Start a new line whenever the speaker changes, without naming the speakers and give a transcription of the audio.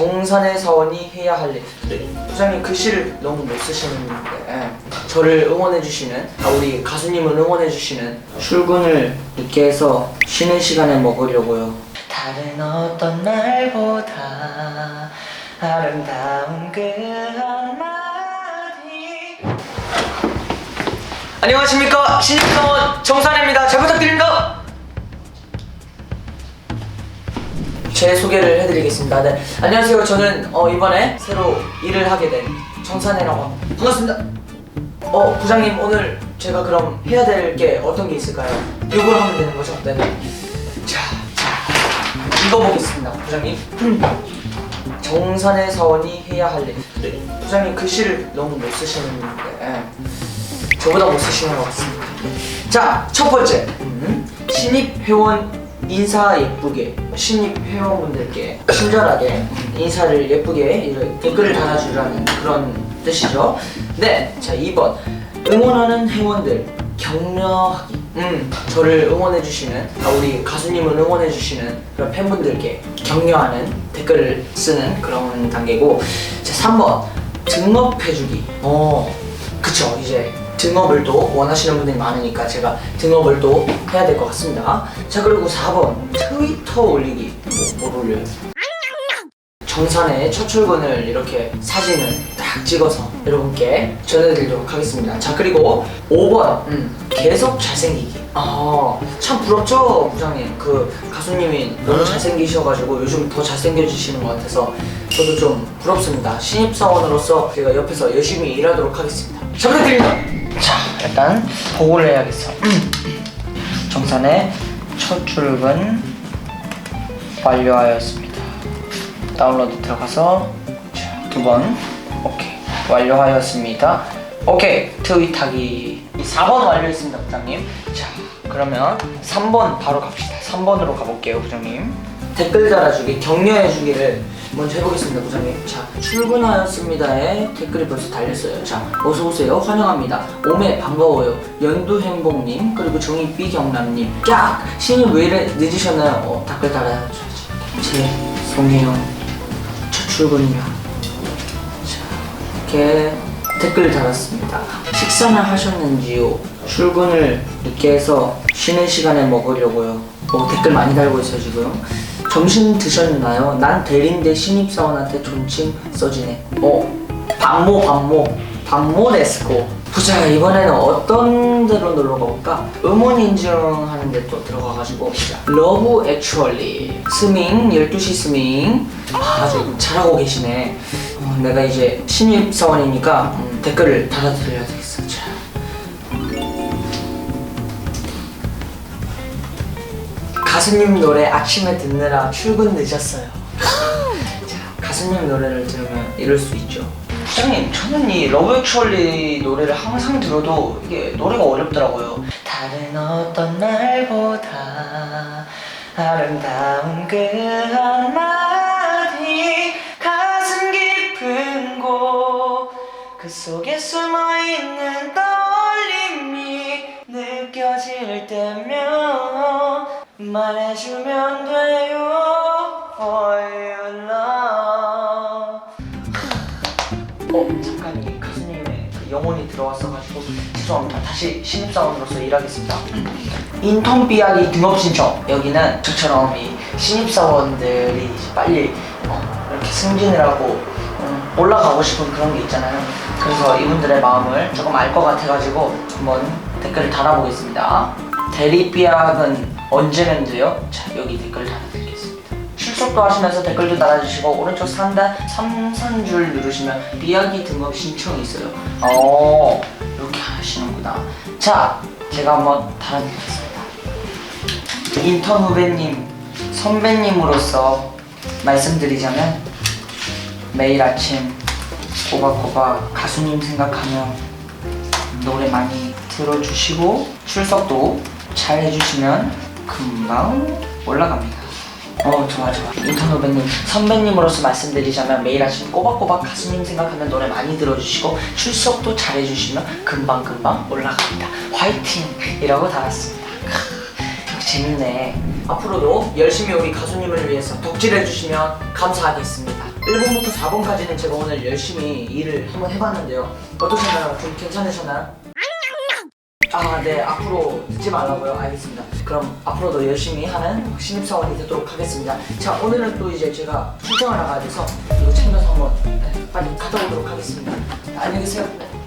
정산의 사원이 해야 할 일. 네. 부장님 글씨를 너무 못 쓰시는데 예. 저를 응원해주시는 아, 우리 가수님을 응원해주시는 출근을 늦게 해서 쉬는 시간에 먹으려고요. 다른 어떤 날보다 아름다운 그 한마디 안녕하십니까 신입사원 정산입니다 잘 부탁드립니다 제 소개를 해드리겠습니다 네 안녕하세요 저는 어, 이번에 새로 일을 하게 된 정산이라고 합니다 반갑습니다 어 부장님 오늘 제가 그럼 해야 될 게 어떤 게 있을까요? 이걸 하면 되는 거죠? 네네 자, 자 읽어보겠습니다 부장님 정산의 사원이 해야 할 일. 네. 부장님 글씨를 너무 못 쓰시는데 예. 저보다 못 쓰시는 것 같습니다. 자, 첫 번째 음, 신입 회원 인사 예쁘게 신입 회원분들께 친절하게 음, 인사를 예쁘게 이렇게 댓글을 달아주라는 그런 뜻이죠. 네, 자 2번 응원하는 회원들 격려하기. 음, 저를 응원해주시는, 아, 우리 가수님을 응원해주시는 그런 팬분들께 격려하는 댓글을 쓰는 그런 단계고, 자, 3번. 등업해주기. 어, 그쵸. 이제 등업을 또 원하시는 분들이 많으니까 제가 등업을 또 해야 될 것 같습니다. 자, 그리고 4번. 트위터 올리기. 뭐, 뭘 올려요? 정산의 첫 출근을 이렇게 사진을 딱 찍어서 여러분께 전해드리도록 하겠습니다. 자 그리고 5번 음, 계속 잘생기기. 아참 부럽죠 부장님. 그 가수님이 너무 잘생기셔가지고 요즘 더 잘생겨지시는 것 같아서 저도 좀 부럽습니다. 신입 사원으로서 제가 옆에서 열심히 일하도록 하겠습니다. 잘 부탁드립니다. 자 일단 보고를 해야겠어. 정산의 첫 출근 완료하였습니다. 다운로드 들어가서 두 번. 오케이. 완료하였습니다. 오케이. 트윗하기. 4번 완료했습니다 부장님. 자 그러면 3번 바로 갑시다. 3번으로 가볼게요 부장님 댓글 달아주기 격려해주기를 먼저 해보겠습니다 부장님. 자 출근하였습니다에 댓글이 벌써 달렸어요. 자 어서오세요. 환영합니다. 오메 반가워요. 연두행복님 그리고 정희비경남님. 깍! 신입 왜 이래 늦으셨나요? 어 댓글 달아줘야지. 죄송해요 첫 출근이라 자 이렇게 댓글 달았습니다. 식사는 하셨는지요? 출근을 늦게 해서 쉬는 시간에 먹으려고요. 어, 댓글 많이 달고 있어요 지금 점심 드셨나요? 난 대리인데 신입사원한테 존칭 써지네. 어 반모 반모. 반모 데스코 보자 이번에는 어떤 데로 놀러 가볼까? 음원 인증하는 데 또 들어가가지고 러브 액츄얼리 스밍 12시 스밍. 아, 아주 잘하고 계시네. 어, 내가 이제 신입사원이니까 음, 댓글을 달아드려야 되 가수님 노래 아침에 듣느라 출근 늦었어요. 자, 가수님 노래를 들으면 이럴 수 있죠. 부장님 저는 이 러브 액츄얼리 노래를 항상 들어도 이게 노래가 어렵더라고요. 다른 어떤 날보다 아름다운 그 한마디 가슴 깊은 곳 그 속에 숨어있는 떨림이 느껴질 때면 말해주면 돼요. For your love. 어 잠깐 이 가수님의 그 영혼이 들어왔어가지고 죄송합니다. 다시 신입사원으로서 일하겠습니다. 인턴 삐약이 등업 신청. 여기는 저처럼 이 신입사원들이 빨리 어, 이렇게 승진을 하고 음, 올라가고 싶은 그런 게 있잖아요. 그래서 이분들의 마음을 조금 알 것 같아가지고 한번 댓글을 달아보겠습니다 대리 삐약은 언제면 돼요? 자 여기 댓글 달아드리겠습니다. 출석도 하시면서 댓글도 달아주시고 오른쪽 상단 3선줄 누르시면 삐약이 등급 신청이 있어요. 어 이렇게 하시는구나. 자 제가 한번 달아드리겠습니다. 인턴 후배님 선배님으로서 말씀드리자면 매일 아침 꼬박꼬박 가수님 생각하며 노래 많이 들어주시고 출석도 잘 해주시면 금방 올라갑니다. 어 좋아 좋아 인턴 후배님 선배님으로서 말씀드리자면 매일 아침 꼬박꼬박 가수님 생각하면 노래 많이 들어주시고 출석도 잘 해주시면 금방금방 올라갑니다. 화이팅! 이라고 달았습니다. 크, 재밌네. 앞으로도 열심히 우리 가수님을 위해서 덕질해주시면 감사하겠습니다. 1번부터 4번까지는 제가 오늘 열심히 일을 한번 해봤는데요. 어떠셨나요? 좀 괜찮으셨나요? 아, 네. 앞으로 듣지 말라고요. 알겠습니다. 그럼 앞으로도 열심히 하는 신입사원이 되도록 하겠습니다. 자, 오늘은 또 이제 제가 출장을 나가야 돼서 이거 챙겨서 한번 네, 빨리 갔다 오도록 하겠습니다. 안녕히 계세요. 네.